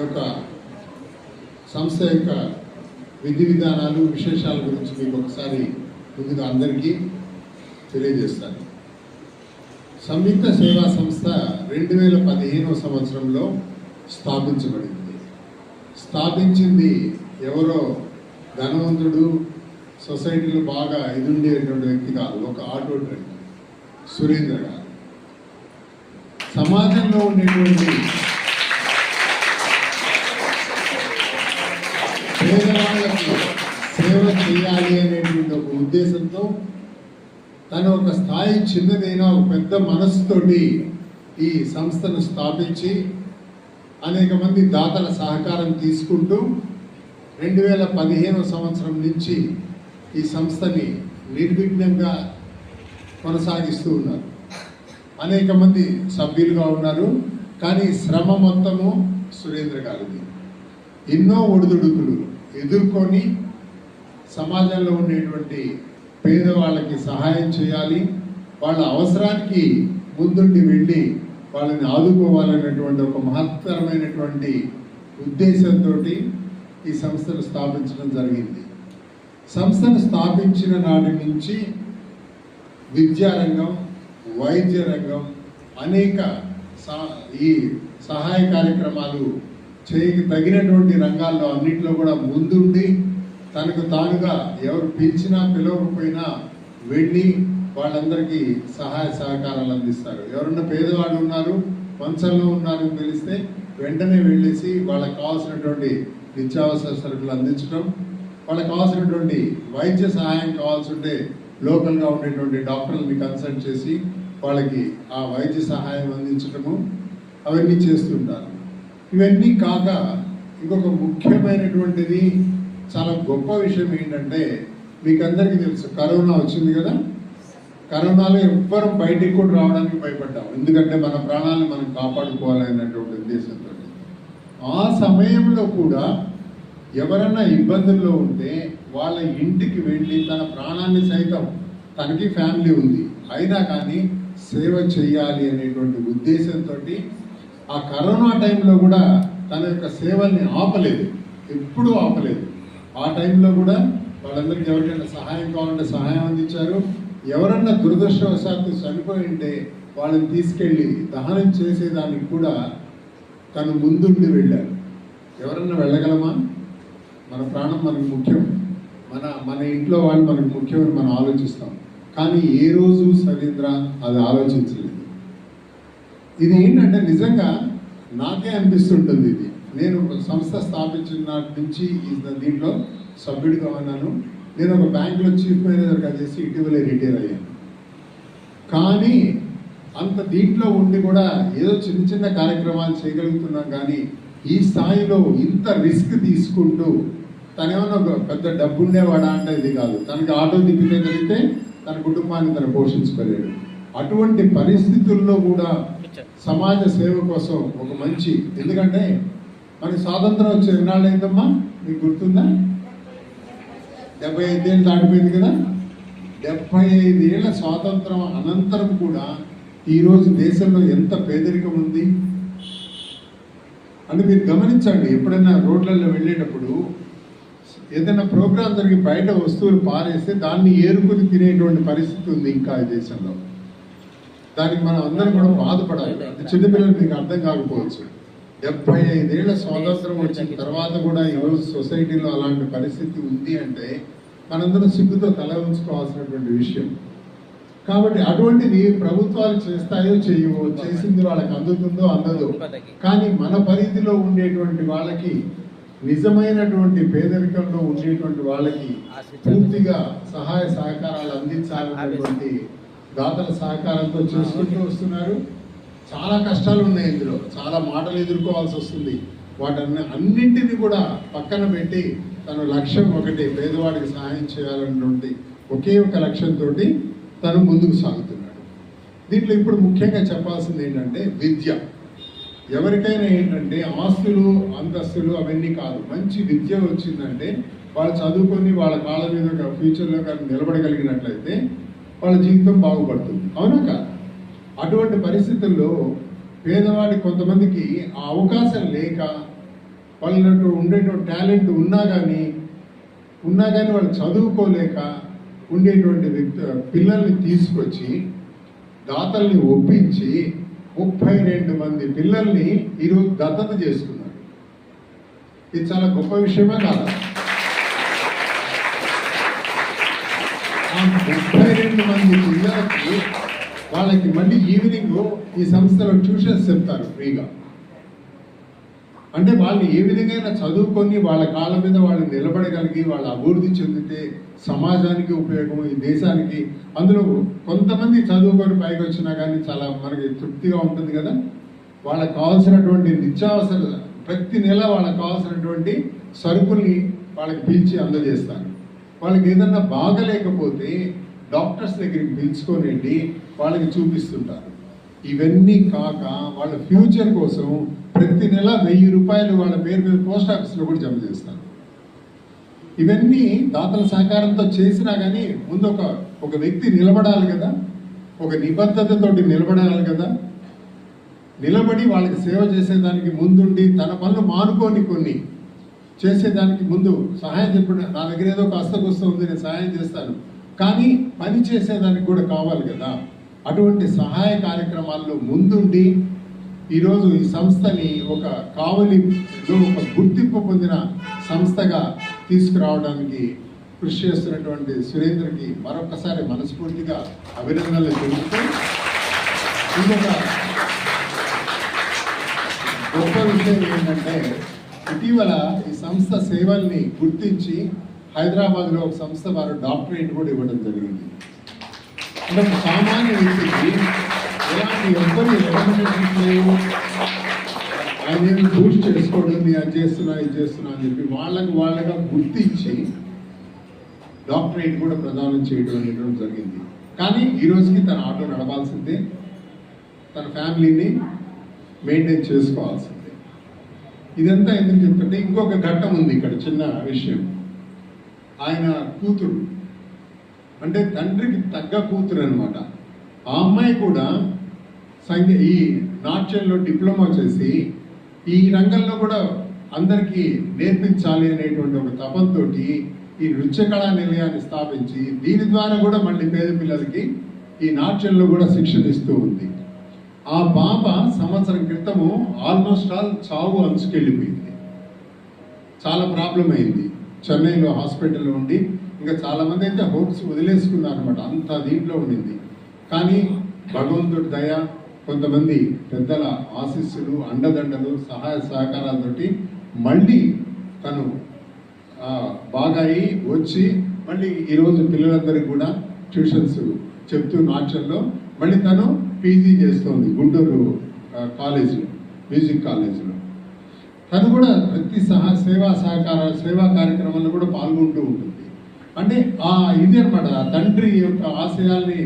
యొక్క సంస్థ యొక్క విధి విధానాలు విశేషాల గురించి మీకు ఒకసారి ముందుగా అందరికీ తెలియజేస్తాను. సంయుక్త సేవా సంస్థ రెండు వేల పదిహేనవ సంవత్సరంలో స్థాపించబడింది. స్థాపించింది ఎవరో ధనవంతుడు సొసైటీలో బాగా ఎదుండేటువంటి వ్యక్తి కాదు ఒక ఆటో డ్రైవర్ సురేంద్ర గారు. సమాజంలో ఉండేటువంటి సేవ చేయాలి అనేటువంటి ఒక ఉద్దేశంతో తన ఒక స్థాయి చిన్నదైనా ఒక పెద్ద మనస్సుతోటి ఈ సంస్థను స్థాపించి అనేక మంది దాతల సహకారం తీసుకుంటూ రెండు వేల పదిహేను సంవత్సరం నుంచి ఈ సంస్థని నిర్విఘ్నంగా కొనసాగిస్తూ ఉన్నారు. అనేక మంది సభ్యులుగా ఉన్నారు. కానీ శ్రమ మొత్తము సురేంద్ర గారిది. ఎన్నో ఒడిదుడుకులు ఎదుర్కొని సమాజంలో ఉండేటువంటి పేదవాళ్ళకి సహాయం చేయాలి. వాళ్ళ అవసరానికి ముందుండి వెళ్ళి వాళ్ళని ఆదుకోవాలనేటువంటి ఒక మహత్తరమైనటువంటి ఉద్దేశంతో ఈ సంస్థను స్థాపించడం జరిగింది. సంస్థను స్థాపించిన నాటి నుంచి విద్యారంగం వైద్య రంగం అనేక సా- ఈ సహాయ కార్యక్రమాలు చేయక తగినటువంటి రంగాల్లో అన్నింటిలో కూడా ముందుండి తనకు తానుగా ఎవరు పిలిచినా పిలవకపోయినా వెళ్ళి వాళ్ళందరికీ సహాయ సహకారాలు అందిస్తారు. ఎవరన్నా పేదవాళ్ళు ఉన్నారు మంచంలో ఉన్నారని తెలిస్తే వెంటనే వెళ్ళేసి వాళ్ళకి కావాల్సినటువంటి నిత్యావసర సరుకులు అందించడం వాళ్ళకి కావాల్సినటువంటి వైద్య సహాయం కావాల్సి ఉంటే లోకల్గా ఉండేటువంటి డాక్టర్లని కన్సల్ట్ చేసి వాళ్ళకి ఆ వైద్య సహాయం అందించడము అవన్నీ చేస్తుంటారు ఇవన్నీ కాక ఇంకొక ముఖ్యమైనటువంటిది చాలా గొప్ప విషయం ఏంటంటే మీకు అందరికీ తెలుసు కరోనా వచ్చింది కదా? కరోనాలో ఎవ్వరం బయటికి కూడా రావడానికి భయపడ్డాం. ఎందుకంటే మన ప్రాణాలను మనం కాపాడుకోవాలనేటువంటి ఉద్దేశంతో. ఆ సమయంలో కూడా ఎవరైనా ఇబ్బందుల్లో ఉంటే వాళ్ళ ఇంటికి వెళ్ళి తన ప్రాణాన్ని సైతం తనకి ఫ్యామిలీ ఉంది అయినా కానీ సేవ చేయాలి అనేటువంటి ఉద్దేశంతో ఆ కరోనా టైంలో కూడా తన యొక్క సేవల్ని ఆపలేదు. ఎప్పుడూ ఆపలేదు. ఆ టైంలో కూడా వాళ్ళందరికీ ఎవరికైనా సహాయం కావాలంటే సహాయం అందించారు. ఎవరన్నా దురదృష్టవశాత్తు చనిపోయి ఉంటే వాళ్ళని తీసుకెళ్ళి దహనం చేసేదానికి కూడా తను ముందుండి వెళ్ళారు ఎవరన్నా వెళ్ళగలమా? మన ప్రాణం మనకు ముఖ్యం. మన మన ఇంట్లో వాళ్ళు మనకు ముఖ్యమని మనం ఆలోచిస్తాం. కానీ ఏ రోజు సవీంద్ర అది ఆలోచించలేదు. ఇది ఏంటంటే నిజంగా నాకే అనిపిస్తుంటుంది ఇది. నేను ఒక సంస్థ స్థాపించిన నాటి నుంచి దీంట్లో సభ్యుడిగా ఉన్నాను. నేను ఒక బ్యాంకులో చీఫ్ మేనేజర్గా చేసి ఇటీవలే రిటైర్ అయ్యాను. కానీ అంత దీంట్లో ఉండి కూడా ఏదో చిన్న చిన్న కార్యక్రమాలు చేయగలుగుతున్నాం కానీ ఈ స్థాయిలో ఇంత రిస్క్ తీసుకుంటూ తనేమన్నా ఒక పెద్ద డబ్బు ఉండేవాడా అంటే ఇది కాదు. తనకి ఆటో తిప్పితే కలిగితే తన కుటుంబాన్ని తను పోషించుకోలేడు. అటువంటి పరిస్థితుల్లో కూడా సమాజ సేవ కోసం ఒక మంచి ఎందుకంటే మనకి స్వాతంత్రం వచ్చే ఎన్నాళ్ళు అయిందమ్మా మీకు గుర్తుందా? డెబ్బై ఐదేళ్ళు దాటిపోయింది కదా? డెబ్బై ఐదేళ్ళ స్వాతంత్రం అనంతరం కూడా ఈరోజు దేశంలో ఎంత పేదరికం ఉంది? అంటే మీరు గమనించండి ఎప్పుడైనా రోడ్లలో వెళ్ళేటప్పుడు ఏదైనా ప్రోగ్రాం జరిగి బయట వస్తువులు పారేస్తే దాన్ని ఏరుకుని తినేటువంటి పరిస్థితి ఉంది ఇంకా ఈ దేశంలో. దానికి మనం అందరం కూడా బాధపడాలి. చిన్నపిల్లలు మీకు అర్థం కాకపోవచ్చు. డెబ్బై ఐదేళ్ళ స్వాతంత్రం వచ్చిన తర్వాత కూడా ఈరోజు సొసైటీలో అలాంటి పరిస్థితి ఉంది అంటే మనందరం సిగ్గుతో తల ఉంచుకోవాల్సినటువంటి విషయం. కాబట్టి అటువంటిది ప్రభుత్వాలు చేస్తాయో చేయవో చేసింది వాళ్ళకి అందుతుందో అందదో. కానీ మన పరిధిలో ఉండేటువంటి వాళ్ళకి నిజమైనటువంటి పేదరికంలో ఉండేటువంటి వాళ్ళకి పూర్తిగా సహాయ సహకారాలు అందించాలనేటువంటి దాతల సహకారంతో చేసుకుంటూ వస్తున్నారు. చాలా కష్టాలు ఉన్నాయి ఇందులో. చాలా మాటలు ఎదుర్కోవాల్సి వస్తుంది. వాటన్ని అన్నింటినీ కూడా పక్కన పెట్టి తన లక్ష్యం ఒకటి పేదవాడికి సహాయం చేయాలన్నటువంటి ఒకే ఒక లక్ష్యంతో తను ముందుకు సాగుతున్నాడు. దీంట్లో ఇప్పుడు ముఖ్యంగా చెప్పాల్సింది ఏంటంటే విద్య. ఎవరికైనా ఏంటంటే ఆస్తులు అంతస్తులు అవన్నీ కాదు. మంచి విద్య వచ్చిందంటే వాళ్ళు చదువుకొని వాళ్ళ కాళ్ళ మీద ఫ్యూచర్లో కానీ నిలబడగలిగినట్లయితే వాళ్ళ జీవితం బాగుపడుతుంది. అవునా కాదు? అటువంటి పరిస్థితుల్లో పేదవాడి కొంతమందికి ఆ అవకాశం లేక వాళ్ళకు ఉండేటువంటి టాలెంట్ ఉన్నా కానీ ఉన్నా కానీ వాళ్ళు చదువుకోలేక ఉండేటువంటి వ్యక్తి పిల్లల్ని తీసుకొచ్చి దాతల్ని ఒప్పించి ముప్పై రెండు మంది పిల్లల్ని ఈరోజు దత్తత చేసుకున్నారు. ఇది చాలా గొప్ప విషయమే కాదు. ఆ ముప్పై రెండు మంది పిల్లలకి వాళ్ళకి మళ్ళీ ఈవినింగ్ ఈ సంస్థలో ట్యూషన్స్ చెప్తారు ఫ్రీగా. అంటే వాళ్ళు ఏ విధంగా చదువుకొని వాళ్ళ కాళ్ళ మీద వాళ్ళు నిలబడగలిగి వాళ్ళ అభివృద్ధి చెందితే సమాజానికి ఉపయోగం ఈ దేశానికి. అందులో కొంతమంది చదువుకొని పైకి వచ్చినా కానీ చాలా మనకి తృప్తిగా ఉంటుంది కదా. వాళ్ళకి కావాల్సినటువంటి నిత్యావసర ప్రతి నెల వాళ్ళకి కావాల్సినటువంటి సరుకుల్ని వాళ్ళకి పిలిచి అందజేస్తారు. వాళ్ళకి ఏదన్నా బాగలేకపోతే డాక్టర్స్ దగ్గరికి పిలుచుకొని వాళ్ళకి చూపిస్తుంటారు. ఇవన్నీ కాక వాళ్ళ ఫ్యూచర్ కోసం ప్రతి నెల వెయ్యి రూపాయలు వాళ్ళ పేరు మీద పోస్ట్ ఆఫీస్లో కూడా జమ చేస్తారు. ఇవన్నీ దాతల సహకారంతో చేసినా కానీ ముందు ఒక ఒక వ్యక్తి నిలబడాలి కదా. ఒక నిబద్ధతతోటి నిలబడాలి కదా. నిలబడి వాళ్ళకి సేవ చేసేదానికి ముందుండి తన పనులు మానుకొని కొన్ని. చేసేదానికి ముందు సహాయం చెప్పిన నా దగ్గర ఏదో కష్టకొస్తూ ఉంది నేను సహాయం చేస్తాను. కానీ పని చేసేదానికి కూడా కావాలి కదా. అటువంటి సహాయ కార్యక్రమాల్లో ముందుండి ఈరోజు ఈ సంస్థని ఒక కావలిలో ఒక గుర్తింపు పొందిన సంస్థగా తీసుకురావడానికి కృషి చేస్తున్నటువంటి సురేంద్రకి మరొకసారి మనస్ఫూర్తిగా అభినందనలు తెలుపుతూ ఇంకొక గొప్ప విషయం ఏంటంటే ఇటీవల ఈ సంస్థ సేవల్ని గుర్తించి హైదరాబాద్లో ఒక సంస్థ వారు డాక్టరేట్ కూడా ఇవ్వడం జరిగింది. అంటే ఒక సామాన్య వ్యక్తికి ఎలాంటి ఎవ్వరి రికమెండేషన్స్ లేవు ఆయన ఏమి బూస్ట్ చేసుకోవడం అది చేస్తున్నా ఇది చేస్తున్నా అని చెప్పి వాళ్ళకి వాళ్ళగా గుర్తించి డాక్టరేట్ కూడా ప్రదానం చేయడం అనేటువంటి జరిగింది. కానీ ఈ రోజుకి తన ఆటో నడవాల్సిందే తన ఫ్యామిలీని మెయింటైన్ చేసుకోవాల్సిందే. ఇదంతా ఎందుకు చెప్తుంటే ఇంకొక ఘట్టం ఉంది ఇక్కడ చిన్న విషయం. ఆయన కూతురు అంటే తండ్రికి తగ్గ కూతురు అనమాట ఆ అమ్మాయి కూడా సంగీ ఈ నాట్యంలో డిప్లొమా చేసి ఈ రంగంలో కూడా అందరికీ నేర్పించాలి అనేటువంటి ఒక తపంతోటి ఈ నృత్య కళా నిలయాన్ని స్థాపించి దీని ద్వారా కూడా మళ్ళీ పేద పిల్లలకి ఈ నాట్యంలో కూడా శిక్షణ ఇస్తూ ఉంది. ఆ పాప సంవత్సరం క్రితము ఆల్మోస్ట్ ఆల్ చావు అంచుకెళ్ళిపోయింది చాలా ప్రాబ్లం అయింది. చెన్నైలో హాస్పిటల్లో ఉండి ఇంకా చాలామంది అయితే హోప్స్ వదిలేసుకున్నారు అనమాట అంత దీంట్లో ఉండింది. కానీ భగవంతుడి దయ కొంతమంది పెద్దల ఆశీస్సులు అండదండలు సహాయ సహకారాలతోటి మళ్ళీ తను బాగా అయి వచ్చి మళ్ళీ ఈరోజు పిల్లలందరికీ కూడా ట్యూషన్స్ చెప్తూ నాట్యంలో మళ్ళీ తను పీజీ చేస్తోంది గుంటూరు కాలేజీలో మ్యూజిక్ కాలేజీలో. తను కూడా ప్రతి సహా సేవా సహకార సేవా కార్యక్రమాల్లో కూడా పాల్గొంటూ ఉంటుంది. అంటే ఆ ఇది అనమాట తండ్రి యొక్క ఆశయాల్ని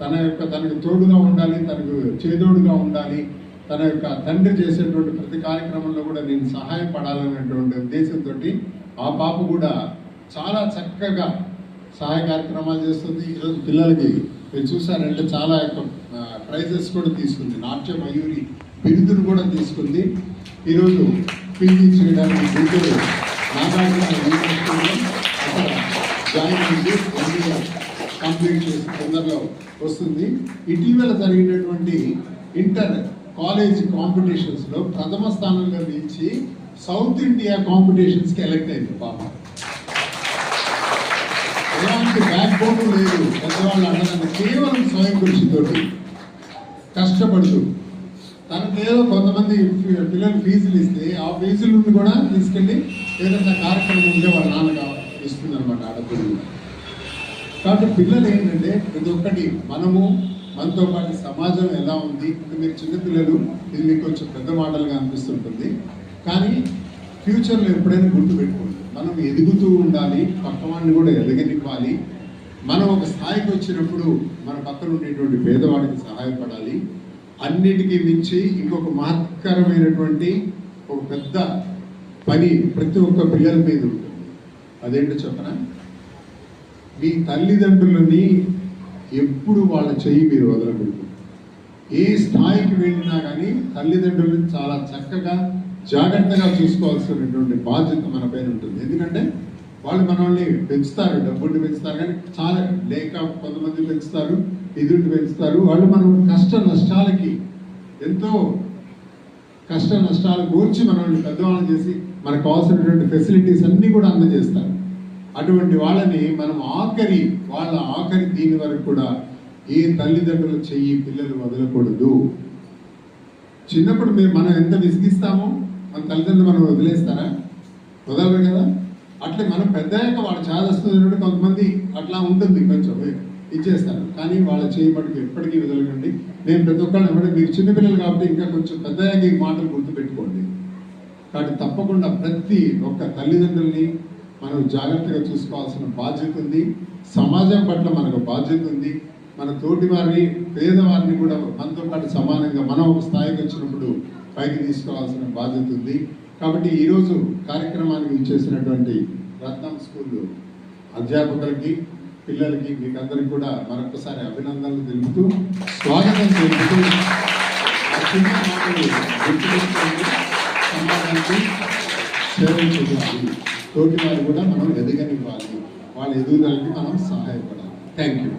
తన యొక్క తనకు తోడుగా ఉండాలి తనకు చేదోడుగా ఉండాలి తన యొక్క తండ్రి చేసేటువంటి ప్రతి కార్యక్రమంలో కూడా నేను సహాయపడాలనేటువంటి ఉద్దేశంతో ఆ పాప కూడా చాలా చక్కగా సహాయ కార్యక్రమాలు చేస్తుంది. ఈరోజు పిల్లలకి మీరు చూసారంటే చాలా యొక్క ప్రైజెస్ కూడా తీసుకుంది. నాట్య మయూరి బిరుదును కూడా తీసుకుంది. ఈరోజు పీజీ చేయడానికి గుంటూరు నాగార్జున యూనివర్సిటీలో అక్కడ జాయిన్ అయింది ఎంబీఏ కంప్లీట్ చేసి తొందరలో వస్తుంది. ఇటీవల జరిగినటువంటి ఇంటర్ కాలేజ్ కాంపిటీషన్స్లో ప్రథమ స్థానంలో నిలిచి సౌత్ ఇండియా కాంపిటీషన్స్కి ఎలెక్ట్ అయింది పాప ఎలాంటి బ్యాక్ బోన్ లేదు పెద్దవాళ్ళు అడగడానికి కేవలం స్వయం కృషితోటి కష్టపడుతూ ఏదో కొంతమంది పిల్లలు ఫీజులు ఇస్తే ఆ ఫీజులను కూడా తీసుకెళ్ళి ఏదైనా కార్యక్రమం ఉంటే వాళ్ళ నాన్న ఇస్తుంది అనమాట ఆడపిల్లలు. కాబట్టి పిల్లలు ఏంటంటే ప్రతి ఒక్కటి. మనము మనతో పాటు సమాజం ఎలా ఉంది? మీరు చిన్నపిల్లలు ఇది మీకు కొంచెం పెద్ద మాటలుగా అనిపిస్తుంటుంది. కానీ ఫ్యూచర్లో ఎప్పుడైనా గుర్తు పెట్టుకోండి. మనం ఎదుగుతూ ఉండాలి పక్కవాడిని కూడా ఎదగనివ్వాలి. మనం ఒక స్థాయికి వచ్చినప్పుడు మన పక్కన ఉండేటువంటి పేదవాడికి సహాయపడాలి. అన్నిటికీ మించి ఇంకొక మహత్కరమైనటువంటి ఒక పెద్ద పని ప్రతి ఒక్క పిల్లల మీద ఉంటుంది. అదేంటో చెప్పన? మీ తల్లిదండ్రులని ఎప్పుడు వాళ్ళ చెయ్యి మీరు వదలకూడదు. ఏ స్థాయికి వెళ్ళినా కానీ తల్లిదండ్రులను చాలా చక్కగా జాగ్రత్తగా చూసుకోవాల్సినటువంటి బాధ్యత మన పైన ఉంటుంది. ఎందుకంటే వాళ్ళు మనల్ని పెంచుతారు డబ్బుని పెంచుతారు కానీ చాలా లేక కొంతమంది పెంచుతారు ఎదుటి పెంచుతారు. వాళ్ళు మనం కష్ట నష్టాలకి ఎంతో కష్ట నష్టాలు కూర్చి మనల్ని పెద్దవాళ్ళని చేసి మనకు కావాల్సినటువంటి ఫెసిలిటీస్ అన్నీ కూడా అందజేస్తారు. అటువంటి వాళ్ళని మనం ఆఖరి వాళ్ళ ఆఖరి దీని వరకు కూడా ఏ తల్లిదండ్రులు చెయ్యి పిల్లలు వదలకూడదు. చిన్నప్పుడు మేము మనం ఎంత విసిగిస్తామో మన తల్లిదండ్రులు మనం వదిలేస్తారా? వదలరు కదా? అట్లే మనం పెద్దయ్యాక వాళ్ళు చాదస్తుంది కొంతమంది అట్లా ఉంటుంది కొంచెం ఇచ్చేస్తారు. కానీ వాళ్ళ చేయబడికి ఎప్పటికీ వదలకండి. నేను ప్రతి ఒక్కళ్ళు ఎవరు మీరు చిన్నపిల్లలు కాబట్టి ఇంకా కొంచెం పెద్దయ్యాక ఈ మాటలు గుర్తుపెట్టుకోండి. కాబట్టి తప్పకుండా ప్రతి ఒక్క తల్లిదండ్రుల్ని మనం జాగ్రత్తగా చూసుకోవాల్సిన బాధ్యత ఉంది. సమాజం పట్ల మనకు బాధ్యత ఉంది. మన తోటి వారిని పేదవారిని కూడా మనతో పాటు సమానంగా మనం ఒక స్థాయికి వచ్చినప్పుడు పైకి తీసుకోవాల్సిన బాధ్యత ఉంది. కాబట్టి ఈరోజు కార్యక్రమానికి ఇచ్చేసినటువంటి రత్నం స్కూల్ అధ్యాపకులకి పిల్లలకి మీకు అందరికి కూడా మరొకసారి అభినందనలు తెలుపుతూ స్వాగతం తెలుపుతూ సమాజానికి సేవ చేయాలి. తోటి వారు కూడా మనం ఎదగనివ్వాలి. వాళ్ళ ఎదుగుదలకి మనం సహాయపడాలి. Thank you